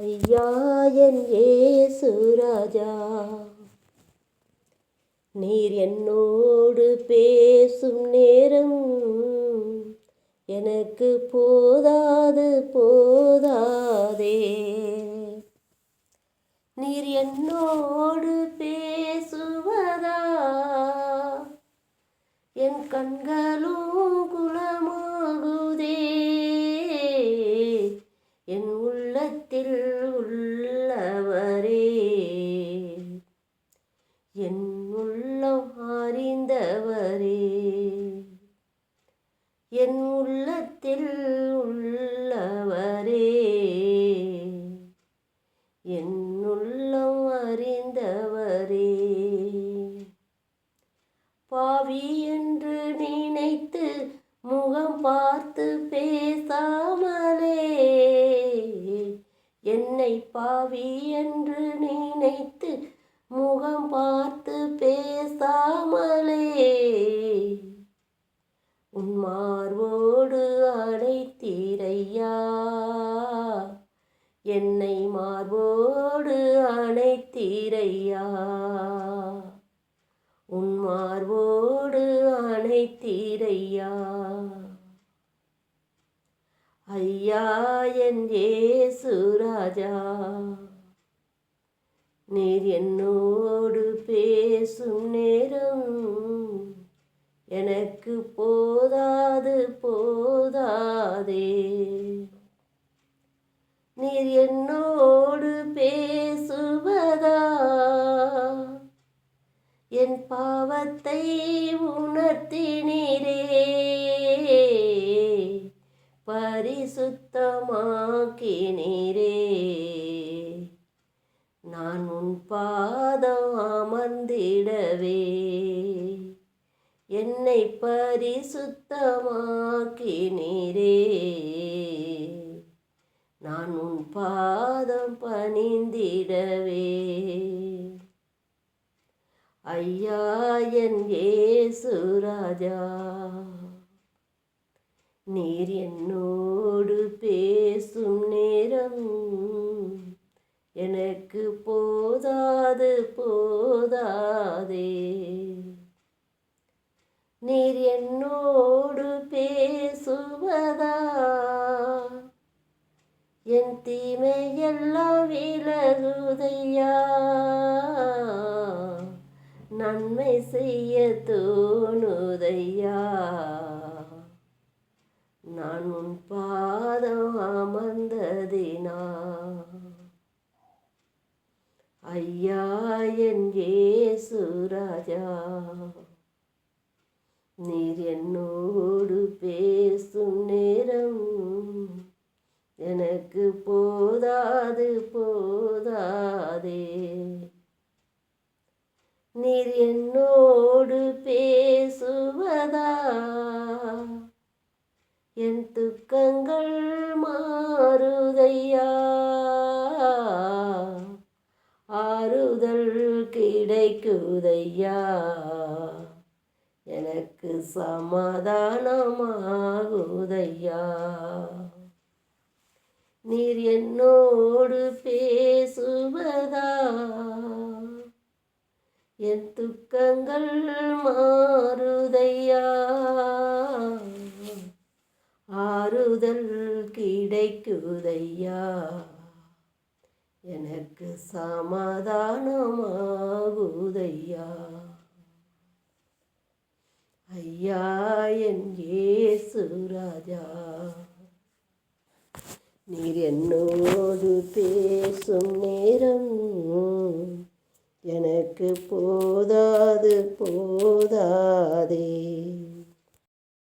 ஐயா என் ஏசு ராஜா. நீர் என்னோடு பேசும் நேரம் எனக்கு போதாது போதாதே. நீர் என்னோடு பேசுவதா? என் கண்களும் உள்ளத்தில் உள்ளவரே. என்னுள்ளம் அறிந்தவரே. பாவி என்று நினைத்து முகம் பார்த்து பேசாமலே. என்னை பாவி என்று நினைத்து முகம் பார்த்து பேசாமலே. என்னை மார்போடு அணைத்தீரையா? உன் மார்போடு அணைத்தீரையா? ஐயா என் ஏசு ராஜா நீர் என்னோடு பேசும் நேரம் எனக்கு போதாது போதாதே. நீர் என்னோடு பேசுவதா? என் பாவத்தை உணர்த்தினீரே பரிசுத்தமாக்கினீரே நான் உன் பாதம் அமர்ந்திடவே என்னை பரிசுத்தமாக்கினீரே நான் உன் பாதம் பணிந்திடவே. ஐயா என் ஏசு ராஜா நீர் என்னோடு பேசும் நேரம் எனக்கு போதாது போதாதே. நீர் என்னோடு பேசுவதா? என் தீமையெல்லாம் விலகுதையா? நன்மை செய்ய தோணுதையா? நான் உன் பாதம் அமர்ந்ததினா? ஐயா என் ஏசுராஜா நீர் என்னோடு பே நீர் என்னோடு பேசுவதா? என் துக்கங்கள் மாறுதையா? ஆறுதல் கிடைக்குதையா? எனக்கு சமாதானமாகுதையா? நீர் என்னோடு பேசுவதா? என் துக்கங்கள் மாறுதையா? ஆறுதல் கிடைக்குதையா? எனக்கு சமாதானமாகுதையா? ஐயா என் ஏசுராஜா நீர் என்னோடு பேசும் நேரம் எனக்கு போதாது போதாதே.